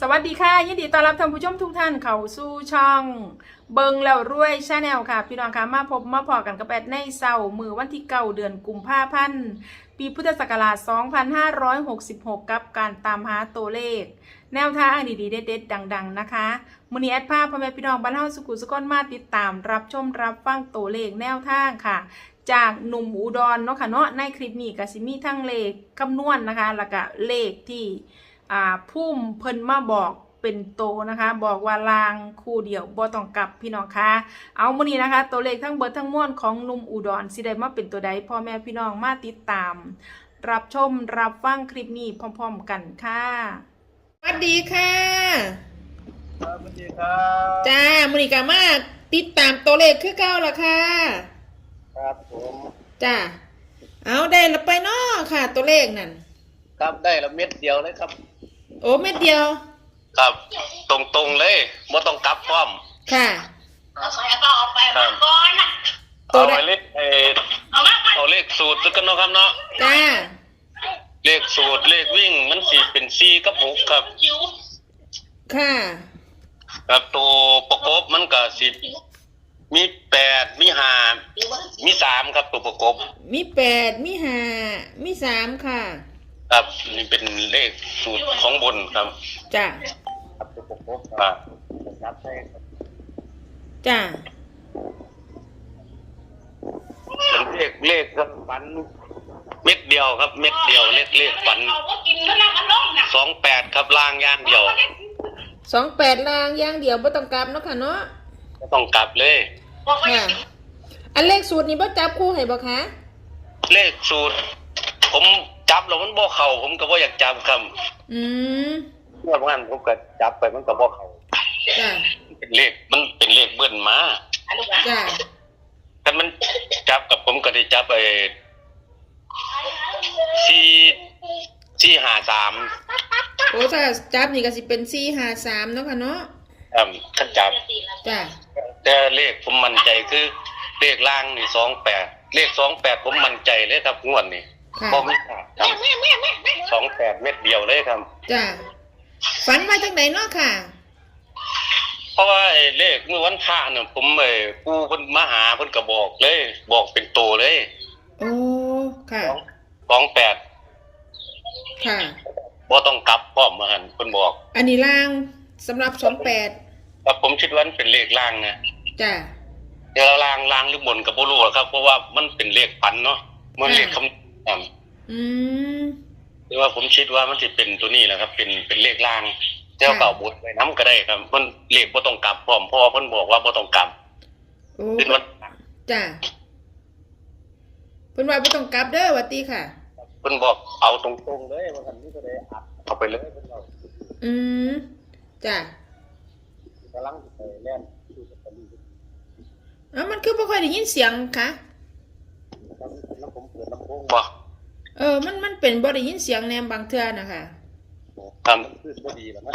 สวัสดีค่ะ ยินดีต้อนรับท่านผู้ชมทุกท่านเข้าสู่ช่อง เบิงแล้วรวยชาแนลค่ะ พี่น้องคะมาพบมาพอกันกับแอดในเสาร์มือวันที่เก้าเดือนกุมภาพันธ์ปีพุทธศักราช 2566 กับการตามหาตัวเลข แนวทางดีๆ เด็ดๆ ดัง ๆ นะคะมือนี้แอดภาพพ่อแม่พี่น้องบ้านเฮาสุขุสุกนมาติดตาม รับชมรับฟังตัวเลขแนวทางค่ะ จากหนุ่มอุดรเนาะค่ะเนาะในคลิปนี้ก็สิมีทั้งเลขคำนวณนะคะแล้วก็เลขที่ อ่าพุ่มเพิ่นมาบอกเป็นโตนะคะ บอกว่าลางคู่เดียวบ่ต้องกลับพี่น้องคะเอามื้อนี้นะคะ ตัวเลขทั้งเบิดทั้งมวลของหนุ่มอุดรสิได้มาเป็นตัวใดพ่อแม่พี่น้องมาติดตาม รับชมรับฟังคลิปนี้พร้อม ๆ กันค่ะสวัสดีค่ะครับสวัสดีครับจ้ามื้อนี้ก็มาติดตามตัวเลขคือเก่าล่ะค่ะครับผมจ้าเอาได้ละไปเนาะค่ะ ตัวเลขนั่น ครับได้ละเม็ดเดียวเลยครับ โอ้เม็ดเดียว ครับ ตรงๆเลยไม่ต้องกลับพร้อมค่ะ เอาไปเอาเอาไปมาก่อนนะตัวเอาใด ไปเลขเออเอามาก่อนเอาเลขสูตรแล้วกันเนาะครับเนาะจ้าเลขสูตรเลขวิ่งมันสี่เป็นสี่กับหกครับ จิ๋วค่ะ ครับตัวประกบมันก็สิมีแปดมีห้าจิ๋วมีสามครับตัวประกบมีแปดมีห้ามีสามค่ะ ครับนี่เป็นเลขสูตรของบนครับจ้าครับตัวประกบครับครับใช่ครับจ้าเป็นเลขเลขครับฝันเม็ดเดียวครับ เม็ดเดียวเลขเลขฝันเอาก็กินแล้วนะมันล้มนะสองแปดครับล่างย่างเดียวสองแปดลางอย่างเดียวบ่ต้องกลับเนาะค่ะเนาะไม่ต้องกลับเลยบอกว่าค่ะอันเลขสูตรนี้บ่จับคู่ให้บ่คะเลขสูตร ผม จับแล้วมันบ่เข่าผมก็บ่อยากจับครับอืมเมื่อวันผมก็จับไปมันก็บ่เข่าจ้าเป็นเลขมันเป็นเลขเบิ้ลมาอันนี้ว่าจ้าถ้ามันจับกับผมก็ได้จับไปสี่สี่ห้าสามโอ้ถ้าจับนี่ก็สิเป็นสี่ห้าสามเนาะค่ะเนาะครับถ้าจับ จ้าแต่เลขผมมั่นใจคือเลขล่างนี่สองแปดเลขสองแปดผมมั่นใจเลยครับงวดนี่ค่ะ บ่มีขาด ครับแม่แม่แม่แม่สองแปดเม็ดเดียวเลยครับ จ้าฝันมาจากไหนเนาะค่ะ เพราะว่าไอ้เลขเมื่อวันพระเนี่ยผมไอ้ปู่เพิ่นมาหาเพิ่นก็บอกเลย บอกเป็นโตเลยโอ้ค่ะสองสองแปดค่ะ บ่ต้องกลับพร้อมมาหันเพิ่นบอกอันนี้ล่างสำหรับสองแปดแต่ผมคิดว่ามันเป็นเลขล่างนะจ้าเดี๋ยวล่างล่างหรือบนก็บ่รู้หรอกครับ เพราะว่ามันเป็นเลขปันเนาะมันเลขคำครับ อืมแต่ว่าผมคิดว่ามันสิเป็นตัวนี้แหละครับ เป็นเป็นเลขล่างเจ้าเก่าบุตรไว้นํก็ได้ครับ มันเลขบ่ต้องกลับพร้อมเพราะว่าเพิ่นบอกว่าบ่ต้องกลับโอ้เป็นวันจ้าเพิ่นว่าบ่ต้องกลับเด้อหวัดดีค่ะเพิ่นบอกเอาตรงๆเลยว่าคันนี้ก็ได้อัดเอาไปเลยเพิ่นเอาอืมจ้ากำลังไปเล่นดูสตอรี่เอ้ามันคือบ่ค่อยได้ยินเสียงค่ะแล้วผมเปิดลำโพงบ่ เออ มันมันเป็นบ่ได้ยินเสียงแนมบางเทื่อนะคะทำคือบ่ดีแล้วนะ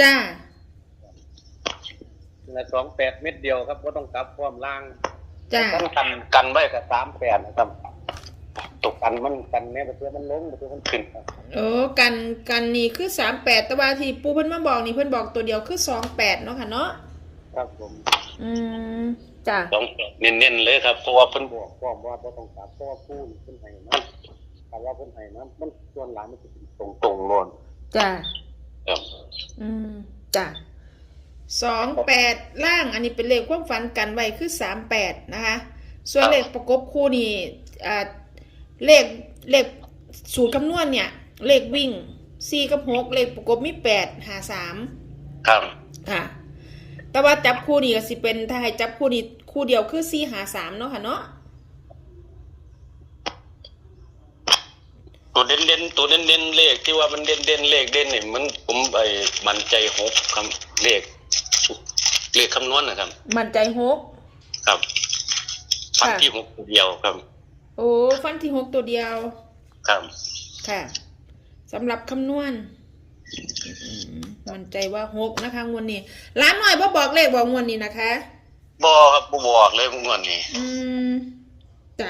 จ้านะสองแปดเม็ดเดียวครับว่าต้องกลับความล่างจ้าต้องกันกันไว้กับสามแปดนะครับตกกันมันกันเนี่ยเพื่อมันล้มเพื่อมันขึ้นครับโอ้กันกันนี่คือ38แต่ว่าที่ปู่เพิ่นมาบอกนี่เพิ่นบอกตัวเดียวคือ28เนาะค่ะเนาะครับผมอืมจ้าสองแปดเน้นๆเลยครับเพราะว่าเพิ่นบอกความว่าบ่ต้องกลับเพราะว่าพูดเพิ่นให้มัน คำว่าเพิ่นให้นะมันส่วนหลังมันจะเป็นตรงตรงๆโลนจ้าครับอืมจ้าสองแปดล่างอันนี้เป็นเลขความฝันกันไว้คือสามแปดนะคะ ส่วนเลขประกบคู่นี่อ่าเลขเลขสูตรคำนวณเนี่ย เลขวิ่งสี่กับหกเลขประกบมีแปดหาสามครับค่ะ แต่ว่าจับคู่นี่ก็สิเป็นถ้าให้จับคู่นี่คู่เดียวคือสี่หาสามเนาะค่ะเนาะ ตัว เด่นเด่นๆตัวเด่นเด่นๆเลขที่ว่ามันเด่นเด่นๆเลขเด่นนี่มันผมไอ้มันใจหกคำเลขเลขคำนวณนะครับ มั่นใจหกครับฟันค่ะที่หกตัวเดียวครับ โอ้ฟันที่หกตัวเดียว ครับค่ะสำหรับคำนวณอืมมั่นใจว่าหกนะคะงวดนี้ร้านหน่อยบ่บอกเลขบอกงวดนี้นะคะบอครับบบอกเลยงวดนี้ อืมจ้ะ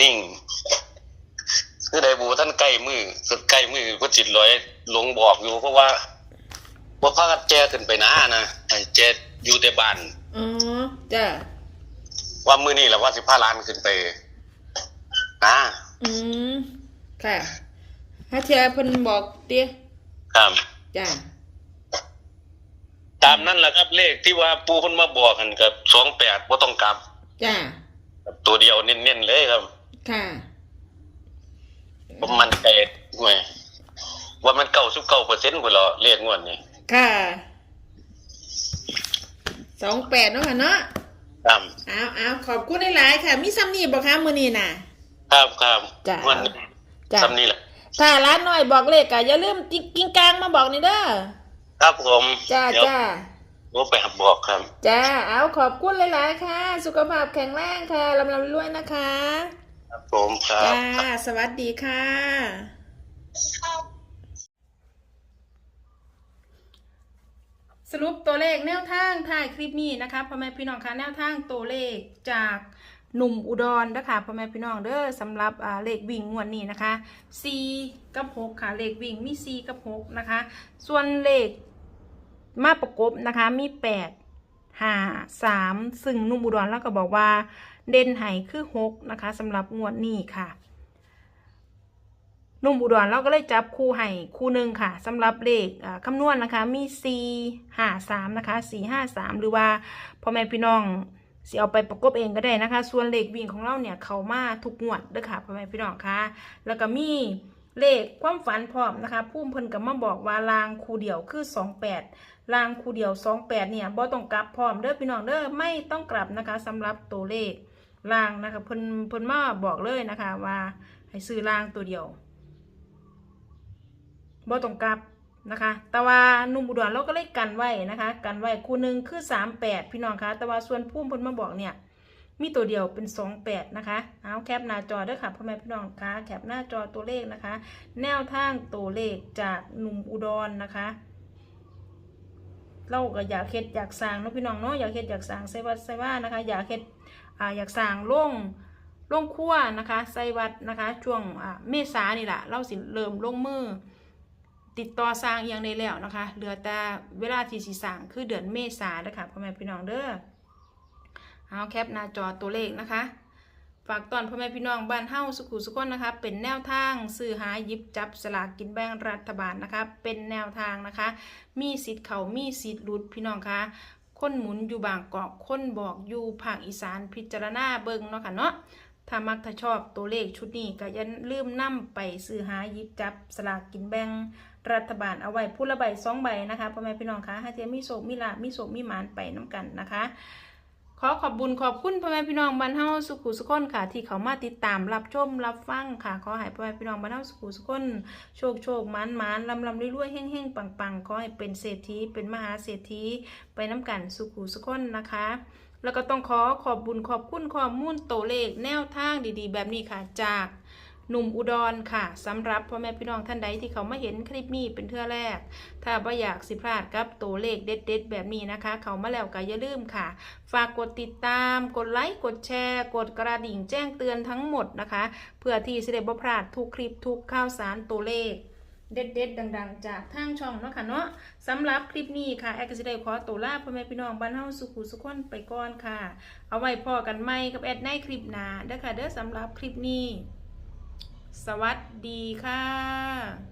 นิ่ง คือได้บูท่านใกล้มือสุดใกล้มือก็จิตลอยลงบอกอยู่เพราะว่าว่าพากันแจขึ้นไปนะนะให้แจอยู่แต่บ้านอ๋อจ้ะว่ามื้อนี้แหละว่าสิพาหลานขึ้นไปนะอืมค่ะถ้าเทียเพิ่นบอกเตี้ยครับจ้ะตามนั้นแหละครับเลขที่ว่าปู่เพิ่นมาบอกกันกับ28บ่ต้องกลับจ้ะครับตัวเดียวเน้นๆเลยครับ ค่ะ ผมมันใจห่วยว่ามัน99%พุ่นเหรอเลขงวดนี้ค่ะสองแปดเนาะค่ะเนาะครับ เอาเอาขอบคุณหลายๆค่ะ มีซ้ำนี่บอกค่ะมือนี้น่ะ ครับครับจ้ะ งวดนี้จ้ะ ซ้ำนี่แหละ ถ้าร้านน้อยบอกเลขก็อย่าลืมจิกกิ้งกลางมาบอกนี่เด้อครับผมจ้าเดี๋ยวจ้าผมไปหับบอกครับ จ้าเอาขอบคุณหลายๆค่ะ สุขภาพแข็งแรงค่ะลำลำรวยนะคะ ครับผมครับ จ้าสวัสดีค่ะ สรุปตัวเลขแนวทางถ่ายคลิปนี้นะคะพ่อแม่พี่น้องคะแนวทางตัวเลขจากหนุ่มอุดรนะคะพ่อแม่พี่น้องเด้อสำหรับอ่าเลขวิ่งงวดนี้นะคะ 4 กับ 6 ค่ะเลขวิ่งมี 4 กับ 6 นะคะ ส่วนเลขมาประกบนะคะมี 8 5 3 ซึ่งหนุ่มอุดรแล้วก็บอกว่า เด่นไห้คือ6นะคะสำหรับงวดนี้ค่ะนุ่มอุดรเราก็เลยจับคู่ให้คู่หนึ่งค่ะสำหรับเลขอ่าคำนวณนะคะมี4 5 3นะคะ4 5 3 หรือว่าพ่อแม่พี่น้องสิเอาไปประกบเองก็ได้นะคะ ส่วนเลขวิ่งของเราเนี่ยเขามาทุกงวดเด้อค่ะพ่อแม่พี่น้องค่ะแล้วก็มีเลขความฝันพร้อมนะคะพุ่มเพิ่นก็มาบอกว่าลางคู่เดียวคือ28ลางคู่เดียว28เนี่ยบ่ต้องกลับพร้อมเด้อพี่น้องเด้อไม่ต้องกลับนะคะสำหรับตัวเลข ลางนะคะเพิ่นเพิ่นมาบอกเลยนะคะว่าให้ซื้อลางตัวเดียวบ่ต้องกลับนะคะ แต่ว่านุ่มอุดรเราก็เลยกันไว้นะคะ กันไว้คู่หนึ่งคือสามแปดพี่น้องคะแต่ว่าส่วนพุ่มเพิ่นมาบอกเนี่ยมีตัวเดียวเป็นสองแปดนะคะ เอาแคปหน้าจอด้วยค่ะพ่อแม่พี่น้องคะแคปหน้าจอตัวเลขนะคะ แนวทางตัวเลขจากหนุ่มอุดรนะคะ เราก็อยากเฮ็ดอยากสร้างเนาะพี่น้องเนาะอยากเฮ็ดอยากสร้างใส่วัดใส่ว่านะคะ อยากเฮ็ด อ่าอยากสร้างโล่งโล่งครัวนะคะใส่วัดนะคะ ช่วงอ่าเมษานี่แหละเราสิเริ่มลงมือ ติดต่อสร้างอย่างได้แล้วนะคะเหลือแต่เวลาที่สิสร้างคือเดือนเมษาเด้อค่ะพ่อแม่พี่น้องเด้อเอาแคปหน้าจอตัวเลขนะคะฝากตอนพ่อแม่พี่น้องบ้านเฮ้าสุขุสุขคนนะคะ เป็นแนวทางซื้อหายิบจับสลากกินแบ่งรัฐบาลนะคะ เป็นแนวทางนะคะ มีสิทธิ์เขามีสิทธิ์หลุดพี่น้องคะ คนหมุนอยู่บางกอกคนบอกอยู่ภาคอีสานพิจารณาเบิ่งเนาะค่ะเนาะถ้ามักถ้าชอบตัวเลขชุดนี้ก็อย่าลืมนำไปซื้อหายิบจับสลากกินแบ่งรัฐบาลเอาไว้ผู้ละใบสองใบนะคะพ่อแม่พี่น้องคะให้เทียมีโศกมีลามีโศกมีหมานไปน้ำกันนะคะ ขอขอบบุญขอบคุณพ่อแม่พี่น้องบ้านเฮาสุขุสุขคนค่ะ ที่เขามาติดตามรับชมรับฟังค่ะ ขอให้พ่อแม่พี่น้องบ้านเฮาสุขุสุขคนโชคโชคมันมันลำลำรวยๆเฮ่งเฮ่งปังปังขอให้เป็นเศรษฐีเป็นมหาเศรษฐีไปน้ำกันสุขุสุขคนนะคะ แล้วก็ต้องขอขอบบุญขอบคุณข้อมูลตัวเลขแนวทางดีๆ แบบนี้ค่ะจาก หนุ่มอุดรค่ะสำหรับพ่อแม่พี่น้องท่านใดที่เขามาเห็นคลิปนี้เป็นเทื่อแรก ถ้าบ่อยากสิพลาดกับตัวเลขเด็ด ๆ แบบนี้นะคะ เขามาแล้วก็อย่าลืมค่ะ ฝากกดติดตาม กดไลค์กดแชร์ กดกระดิ่งแจ้งเตือนทั้งหมดนะคะ เพื่อที่จะได้บ่พลาดทุกคลิปทุกข่าวสารตัวเลขเด็ดๆ ดัง ๆ จากทางช่องเนาะค่ะเนาะสำหรับคลิปนี้ค่ะ แอดก็จะได้ขอตัวลาพ่อแม่พี่น้องบ้านเฮาสุขุสุขคนไปก่อนค่ะ เอาไว้พอกันใหม่กับแอดในคลิปหน้าเด้อค่ะเด้อสำหรับคลิปนี้ สวัสดีค่ะ